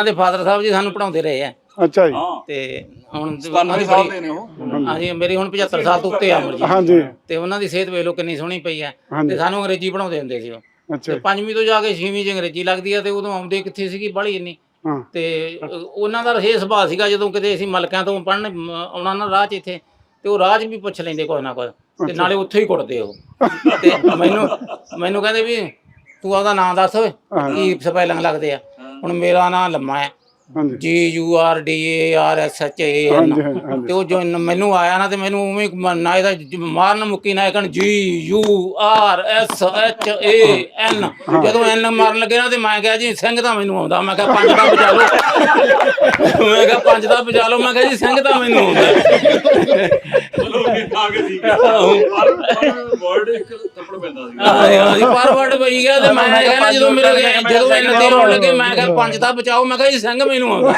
ਇਹਨਾਂ ਦੇ ਫਾਦਰ ਸਾਹਿਬ ਜੀ ਸਾਨੂੰ ਪੜਾਉਂਦੇ ਰਹੇ ਆ। ਅੱਛਾ ਜੀ। ਤੇ ਹੁਣ 97 ਸਾਲ ਦੇ ਨੇ ਉਹ। ਹਾਂਜੀ ਮੇਰੀ ਹੁਣ 75 ਸਾਲ ਤੋਂ ਉੱਤੇ ਆ ਉਮਰ ਜੀ। ਹਾਂਜੀ। ਤੇ ਉਹਨਾਂ ਦੀ ਸਿਹਤ ਵੇਖ ਲਓ ਕਿੰਨੀ ਸੋਹਣੀ ਪਈ ਆ। ਤੇ ਸਾਨੂੰ ਅੰਗਰੇਜ਼ੀ ਪੜਾਉਂਦੇ ਹੁੰਦੇ ਸੀ ਉਹ। ਅੱਛਾ। ਤੇ ਪੰਜਵੀਂ ਤੋਂ ਜਾ ਕੇ ਛੇਵੀਂ ਚ ਅੰਗਰੇਜ਼ੀ ਲੱਗਦੀ ਆ ਤੇ ਉਦੋਂ ਆਉਂਦੇ ਕਿੱਥੇ ਸੀਗੀ ਬੜੀ ਇੰਨੀ। ਤੇ ਉਹਨਾਂ ਦਾ ਇਹ ਸੁਭਾਅ ਸੀਗਾ ਜਦੋਂ ਕਿਤੇ ਅਸੀਂ ਮਲਕਿਆਂ ਤੋਂ ਪੜਨ ਆਉਣਾ ਨਾ ਰਾਹ 'ਚ ਇੱਥੇ ਤੇ ਉਹ ਰਾਹ 'ਚ ਵੀ ਪੁੱਛ ਲੈਂਦੇ ਕੁਛ ਨਾ ਕੁਛ। ਤੇ ਨਾਲੇ ਉੱਥੇ ਹੀ ਕੁੱਟਦੇ ਉਹ। ਤੇ ਮੈਨੂੰ ਮੈਨੂੰ ਕਹਿੰਦੇ ਵੀ ਤੂੰ ਆਪਦਾ ਨਾਮ ਦੱਸ ਓਏ ਕੀ ਸਪੈਲਿੰਗ ਲੱਗਦੇ ਆ। ਹੁਣ ਮੇਰਾ ਨਾਮ ਲੰਮਾ ਹੈ। ਹਾਂਜੀ। G U R D A R S H A N ਹਾਂਜੀ ਹਾਂਜੀ, ਹਾਂਜੀ। ਤੇ ਉਹ ਜੋ ਨ- ਮੈਨੂੰ ਆਇਆ ਨਾ ਤੇ ਮੈਨੂੰ ਉਵੇਂ ਹੀ ਮ- ਨਾ ਇਹਦਾ ਜ- ਮਾਰਨ ਮੁੱਕੀ ਨਾ ਕਹਣ G U R S H A N ਜਦੋਂ ਐਨ ਮਾਰਨ ਲੱਗੇ ਨਾ ਤੇ ਮੈਂ ਕਿਹਾ ਜੀ ਸਿੰਘ ਤਾਂ ਮੈਨੂੰ ਆਉਂਦਾ। ਮੈਂ ਕਿਹਾ ਪੰਜ ਦਾ ਬਚਾ ਲਓ। ਪੰਜ ਦਾ ਬਚਾ ਲਓ। ਮੈਂ ਕਿਹਾ ਜੀ ਸਿੰਘ ਤਾਂ ਮੈਨੂੰ ਆਉਂਦਾ। ਚਲੋ ਇਹ ਆ ਕੇ ਠੀਕ ਹੈ ਵਰਡ ਇੱਕ ਥੱਪੜ ਪੈਂਦਾ ਸੀ। ਹਾਂ ਜੀ ਪਰ ਵਰਡ ਪਈ ਗਿਆ ਤੇ ਮੈਂ ਕਿਹਾ ਨਾ ਜਦੋਂ ਮੇਰੇ ਜਦੋਂ ਐਨ ਤੇ ਆਉਣ ਲੱਗੇ ਮੈਂ ਕਿਹਾ ਪੰਜ ਦਾ ਬਚਾਓ ਮੈਂ ਕਿਹਾ ਜੀ ਸਿੰਘ ਮੈਨੂੰ ਆਉਂਦਾ।